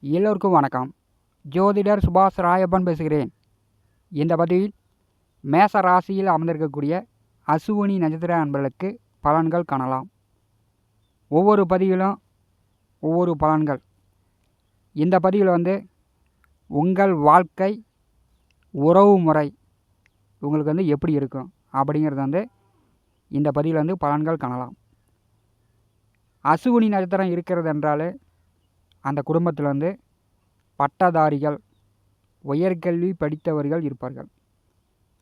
எல்லோருக்கும் வணக்கம். ஜோதிடர் சுபாஷ் ராயப்பன் பேசுகிறேன். இந்த பதிவில் மேச ராசியில் அமர்ந்திருக்கக்கூடிய அசுவினி நட்சத்திர அன்பர்களுக்கு பலன்கள் காணலாம். ஒவ்வொரு பதிவிலும் ஒவ்வொரு பலன்கள். இந்த பதிவில் வந்து உங்கள் வாழ்க்கை உறவு முறை உங்களுக்கு வந்து எப்படி இருக்கும்? அப்படிங்கிறது வந்து இந்த பதிவில் வந்து பலன்கள் காணலாம். அசுவினி நட்சத்திரம் இருக்கிறது என்றாலே அந்த குடும்பத்தில் வந்து பட்டதாரிகள் உயர்கல்வி படித்தவர்கள் இருப்பார்கள்.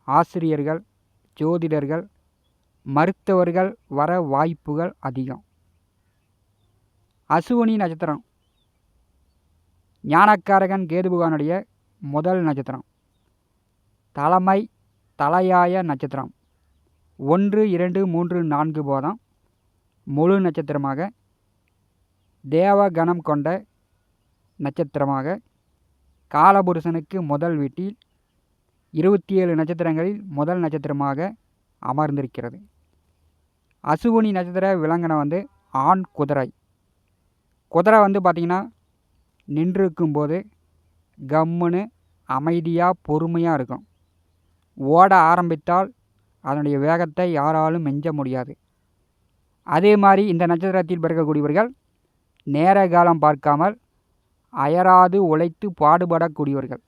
ஆசிரியர்கள் ஜோதிடர்கள் மருத்துவர்கள் வர வாய்ப்புகள் அதிகம். அசுவனி நட்சத்திரம். ஞானக்காரகன் கேதுபகவானுடைய முதல் நட்சத்திரம். தலைமை தலையாய நட்சத்திரம். ஒன்று இரண்டு மூன்று நான்கு போதம் முழு நட்சத்திரமாக தேவகணம் கொண்ட நட்சத்திரமாக காலபுருஷனுக்கு முதல் வீட்டில் இருபத்தி ஏழு நட்சத்திரங்களில் முதல் நட்சத்திரமாக அமர்ந்திருக்கிறது. அசுவினி நட்சத்திர விலங்கினம் வந்து ஆண் குதிரை. குதிரை வந்து பார்த்திங்கன்னா நின்றுருக்கும்போது கம்முன்னு அமைதியாக பொறுமையாக இருக்கும். ஓட ஆரம்பித்தால் அதனுடைய வேகத்தை யாராலும் மெஞ்ச முடியாது. அதே மாதிரி இந்த நட்சத்திரத்தில் பிறக்கக்கூடியவர்கள் நேர காலம் பார்க்காமல் அயராது உழைத்து பாடுபடக்கூடியவர்கள்.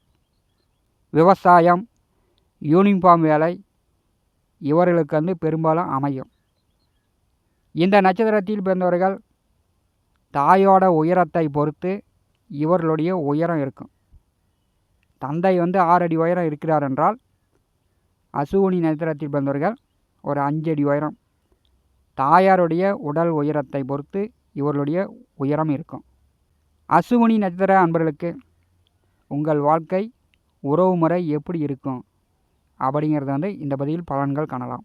விவசாயம் யூனிஃபார்ம் வேலை இவர்களுக்கு வந்து பெரும்பாலும் அமையும். இந்த நட்சத்திரத்தில் பிறந்தவர்கள் தாயோட உயரத்தை பொறுத்து இவர்களுடைய உயரம் இருக்கும். தந்தை வந்து ஆறு அடி உயரம் இருக்கிறார் என்றால் அசுவினி நட்சத்திரத்தில் பிறந்தவர்கள் ஒரு அஞ்சடி உயரம். தாயாருடைய உடல் உயரத்தை பொறுத்து இவர்களுடைய உயரம் இருக்கும். அசுவனி நட்சத்திர அன்பர்களுக்கு உங்கள் வாழ்க்கை உறவு முறை எப்படி இருக்கும்? அப்படிங்கிறத வந்து இந்த பதிவில் பலன்கள் காணலாம்.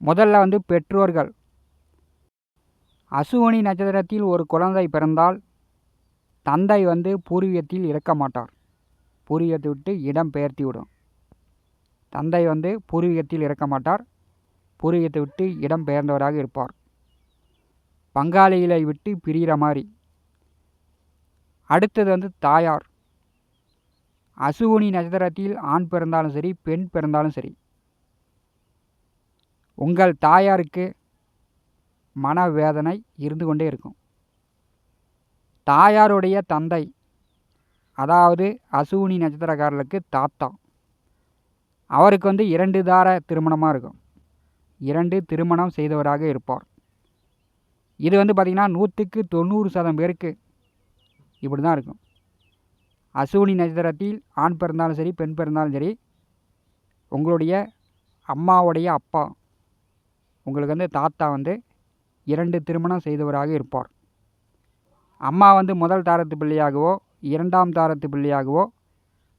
முதல்ல வந்து பெற்றோர்கள். அசுவனி நட்சத்திரத்தில் ஒரு குழந்தை பிறந்தால் தந்தை வந்து பூர்வீகத்தில் இருக்க மாட்டார். பூர்வீகத்தை விட்டு இடம் பெயர்த்தி விடும். தந்தை வந்து பூர்வீகத்தில் இருக்க மாட்டார். பூர்வீகத்தை விட்டு இடம் பெயர்ந்தவராக இருப்பார். பங்காளிகளை விட்டு பிரிகிற மாதிரி அடுத்தது வந்து தாயார். அசுவினி நட்சத்திரத்தில் ஆண் பிறந்தாலும் சரி பெண் பிறந்தாலும் சரி. உங்கள் தாயாருக்கு மனவேதனை இருந்து கொண்டே இருக்கும். தாயாருடைய தந்தை அதாவது அசுவினி நட்சத்திரக்காரர்களுக்கு தாத்தா. அவருக்கு வந்து இரண்டு தார திருமணமாக இருக்கும். இரண்டு திருமணம் செய்தவராக இருப்பார். இது வந்து பார்த்திங்கன்னா நூற்றுக்கு தொண்ணூறு சதம் பேருக்கு இப்படி தான் இருக்கும். அசுவினி நட்சத்திரத்தில் ஆண் பிறந்தாலும் சரி பெண் பிறந்தாலும் சரி உங்களுடைய அம்மாவுடைய அப்பா உங்களுக்கு வந்து தாத்தா வந்து இரண்டு திருமணம் செய்தவராக இருப்பார். அம்மா வந்து முதல் தாரத்து பிள்ளையாகவோ இரண்டாம் தாரத்து பிள்ளையாகவோ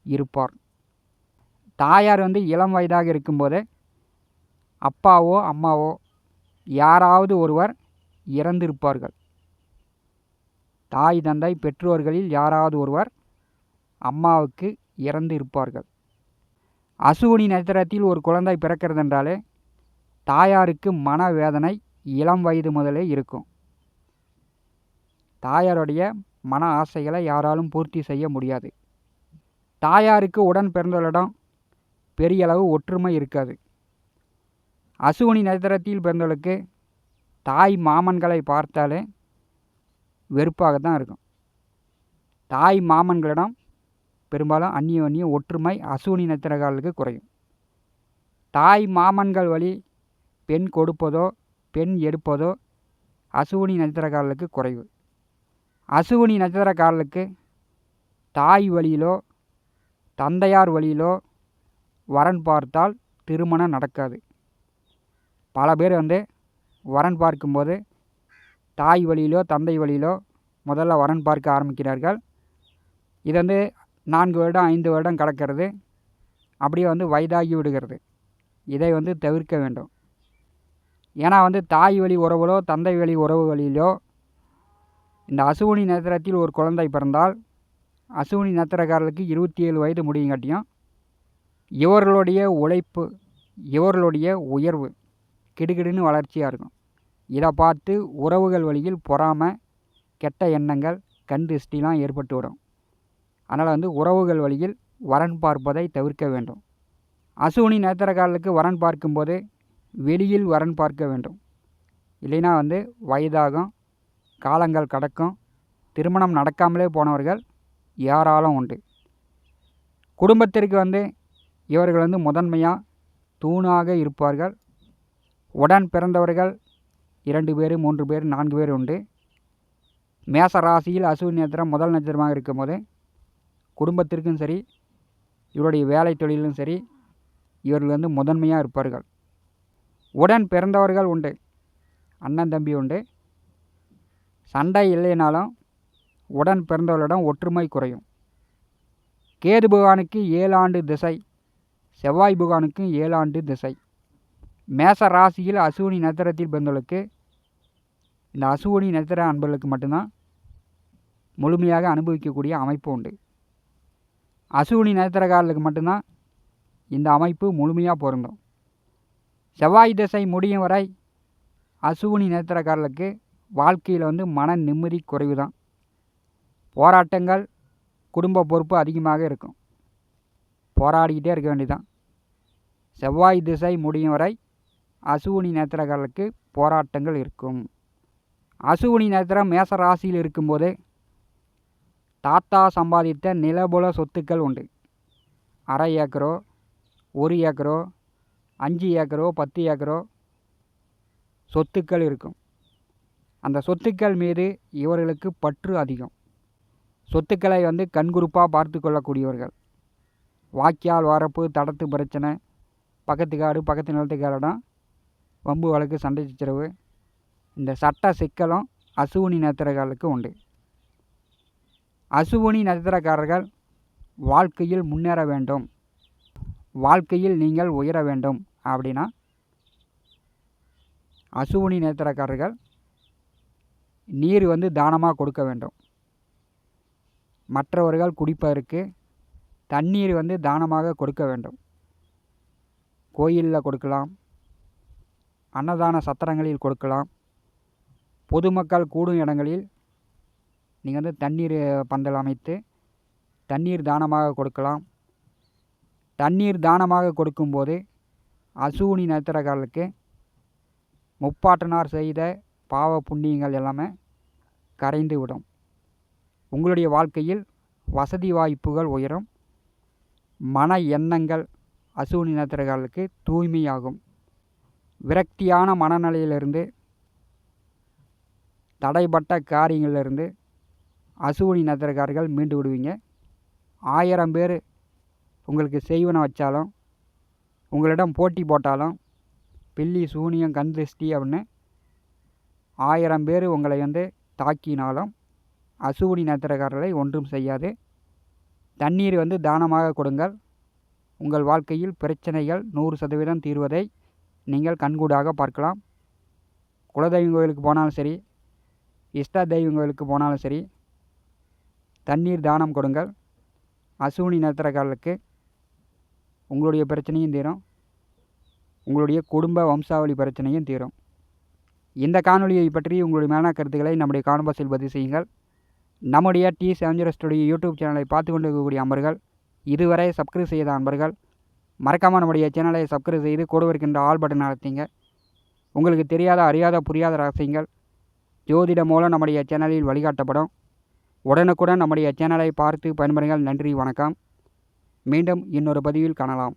இருப்பார். தாயார் வந்து இளம் வயதாக இருக்கும்போது அப்பாவோ அம்மாவோ யாராவது ஒருவர் இறந்திருப்பார்கள். தாய் தந்தை பெற்றோர்களில் யாராவது ஒருவர் அம்மாவுக்கு இறந்து இருப்பார்கள் அசுவினி நட்சத்திரத்தில் ஒரு குழந்தை பிறக்கிறது என்றாலே தாயாருக்கு மனவேதனை இளம் வயது முதலே இருக்கும். தாயாருடைய மன ஆசைகளை யாராலும் பூர்த்தி செய்ய முடியாது. தாயாருக்கு உடன் பிறந்தவர்களிடம் பெரிய அளவு ஒற்றுமை இருக்காது. அசுவினி நட்சத்திரத்தில் பிறந்தவர்களுக்கு தாய் மாமன்களை பார்த்தாலே வெறுப்பாக தான் இருக்கும். தாய் மாமன்களிடம் பெரும்பாலும் அந்நிய அந்நிய ஒற்றுமை அசுவினி நத்திரகாலுக்கு குறையும். தாய் மாமன்கள் வழி பெண் கொடுப்பதோ பெண் எடுப்பதோ அசுவினி நட்சத்திரக்காரர்களுக்கு குறைவு. அசுவினி நட்சத்திரக்காரர்களுக்கு தாய் வழியிலோ தந்தையார் வழியிலோ வரன் பார்த்தால் திருமணம் நடக்காது. பல பேர் வந்து வரன் பார்க்கும்போது தாய் வழியிலோ தந்தை வழியிலோ முதல்ல வரன் பார்க்க ஆரம்பிக்கிறார்கள். இது வந்து நான்கு வருடம் ஐந்து வருடம் கடக்கிறது. அப்படியே வந்து வயதாகி விடுகிறது. இதை வந்து தவிர்க்க வேண்டும். ஏன்னா வந்து தாய் வழி உறவுகளோ தந்தை வழி உறவுகளிலோ இந்த அசுவினி நட்சத்திரத்தில் ஒரு குழந்தை பிறந்தால் அசுவினி நட்சத்திரக்காரர்களுக்கு இருபத்தி ஏழு வயது முடியுங்காட்டியும் இவர்களுடைய உழைப்பு இவர்களுடைய உயர்வு கிடுகிடுன்னு வளர்ச்சியாக இருக்கும். இதை பார்த்து உறவுகள் வழியில் பொறாமை கெட்ட எண்ணங்கள் கண் திருஷ்டிலாம் ஏற்பட்டு விடும் அதனால் வந்து உறவுகள் வழியில் வரன் பார்ப்பதை தவிர்க்க வேண்டும். அசுவினி நேத்திரக்காரர்களுக்கு வரன் பார்க்கும்போது வெளியில் வரன் பார்க்க வேண்டும். இல்லைன்னா வந்து வயதாகும் காலங்கள் கடக்கும் திருமணம் நடக்காமலே போனவர்கள் ஏராளம் உண்டு. குடும்பத்திற்கு வந்து இவர்கள் வந்து முதன்மையாக தூணாக இருப்பார்கள். உடன் பிறந்தவர்கள் இரண்டு பேர் மூன்று பேர் நான்கு பேர் உண்டு. மேச ராசியில் அசுவினி நட்சத்திரம் முதல் நட்சத்திரமாக இருக்கும்போது குடும்பத்திற்கும் சரி இவருடைய வேலை தொழிலும் சரி இவர்கள் வந்து முதன்மையாக இருப்பார்கள். உடன் பிறந்தவர்கள் உண்டு. அண்ணன் தம்பி உண்டு. சண்டை இல்லைனாலும் உடன் பிறந்தவர்களிடம் ஒற்றுமை குறையும். கேது புகானுக்கு ஏழாண்டு திசை செவ்வாய் புகானுக்கும் ஏழாண்டு திசை. மேச ராசியில் அசுவினி நட்சத்திரத்தில் பிறந்தவர்களுக்கு இந்த அசுவனி நட்சத்திர அன்பர்களுக்கு மட்டும்தான் முழுமையாக அனுபவிக்கக்கூடிய அமைப்பு உண்டு. அசுவனி நட்சத்திரக்காரர்களுக்கு மட்டும்தான் இந்த அமைப்பு முழுமையாக பொருந்தும். செவ்வாய் திசை முடியும் வரை அசுவனி நட்சத்திரக்காரர்களுக்கு வாழ்க்கையில் வந்து மன நிம்மதி குறைவு தான் போராட்டங்கள் குடும்ப பொறுப்பு அதிகமாக இருக்கும். போராடிக்கிட்டே இருக்க வேண்டியதான் செவ்வாய் திசை முடியும் வரை அசுவனி நேத்திரக்காரர்களுக்கு போராட்டங்கள் இருக்கும். அசுவினி நேத்திரம் மேச ராசியில் இருக்கும்போது தாத்தா சம்பாதித்த நிலபுல சொத்துக்கள் உண்டு. அரை ஏக்கரோ ஒரு ஏக்கரோ அஞ்சு ஏக்கரோ பத்து ஏக்கரோ சொத்துக்கள் இருக்கும். அந்த சொத்துக்கள் மீது இவர்களுக்கு பற்று அதிகம். சொத்துக்களை வந்து கண்குறிப்பாக பார்த்து கொள்ளக்கூடியவர்கள். வாக்கியால் வரப்பு தடத்து பிரச்சனை பக்கத்து காடு பக்கத்து நிலத்துக்காரடம் வம்பு வழக்கு சண்டை சச்சரவு இந்த சட்ட சிக்கலும் அசுவினி நட்சத்திரக்காரர்களுக்கு உண்டு. அசுவினி நட்சத்திரக்காரர்கள் வாழ்க்கையில் முன்னேற வேண்டும். வாழ்க்கையில் நீங்கள் உயர வேண்டும் அப்படின்னா அசுவினி நேத்திரக்காரர்கள் நீர் வந்து தானமாக கொடுக்க வேண்டும். மற்றவர்கள் குடிப்பதற்கு தண்ணீர் வந்து தானமாக கொடுக்க வேண்டும். கோயிலில் கொடுக்கலாம் அன்னதான சத்திரங்களில் கொடுக்கலாம் பொதுமக்கள் கூடும் இடங்களில் நீங்கள் வந்து தண்ணீர் பந்தல் அமைத்து தண்ணீர் தானமாக கொடுக்கலாம். தண்ணீர் தானமாக கொடுக்கும்போது அசூனி நட்சத்திரக்காரர்களுக்கு முப்பாட்டனார் செய்த பாவ புண்ணியங்கள் எல்லாமே கரைந்து விடும். உங்களுடைய வாழ்க்கையில் வசதி வாய்ப்புகள் உயரும். மன எண்ணங்கள் அசூனி நட்சத்திரக்காரர்களுக்கு தூய்மையாகும். விரக்தியான மனநிலையிலிருந்து தடைப்பட்ட காரியங்களிலிருந்து அசுவினி நட்சத்திரக்காரர்கள் மீண்டு விடுவீங்க. ஆயிரம் பேர் உங்களுக்கு செய்வன வச்சாலும் உங்களிடம் போட்டி போட்டாலும் பில்லி சூனியம் கண் திருஷ்டி அப்படின்னு ஆயிரம் பேர் உங்களை வந்து தாக்கினாலும் அசுவினி நட்சத்திரக்காரர்களை ஒன்றும் செய்யாது. தண்ணீர் வந்து தானமாக கொடுங்கள். உங்கள் வாழ்க்கையில் பிரச்சனைகள் நூறு சதவீதம் தீர்வதை நீங்கள் கண்கூடாக பார்க்கலாம். குலதெய்வம் கோயிலுக்கு போனாலும் சரி இஷ்ட தெய்வங்களுக்கு போனாலும் சரி தண்ணீர் தானம் கொடுங்கள். அசூனி நட்சத்திரக்காரர்களுக்கு உங்களுடைய பிரச்சனையும் தீரும். உங்களுடைய குடும்ப வம்சாவளி பிரச்சனையும் தீரும். இந்த காணொலியை பற்றி உங்களுடைய மேலான கருத்துக்களை நம்முடைய காணபாசில் பதிவு செய்யுங்கள். நம்முடைய டி செவஞ்சர் யூடியூப் சேனலை பார்த்து கொண்டு இருக்கக்கூடிய அன்பர்கள் இதுவரை சப்ஸ்கிரைப் செய்த அன்பர்கள் மறக்காமல் நம்முடைய சேனலை சப்ஸ்கிரைப் செய்து கூட இருக்கின்ற ஆல் பட்டன் நடத்திங்க உங்களுக்கு தெரியாத அறியாத புரியாத ரகசியங்கள் ஜோதிடம் மூலம் நம்முடைய சேனலில் வழிகாட்டப்படும். உடனுக்குடன் நம்முடைய சேனலை பார்த்து பயன்பெறுங்கள் நன்றி வணக்கம். மீண்டும் இன்னொரு பதிவில் காணலாம்.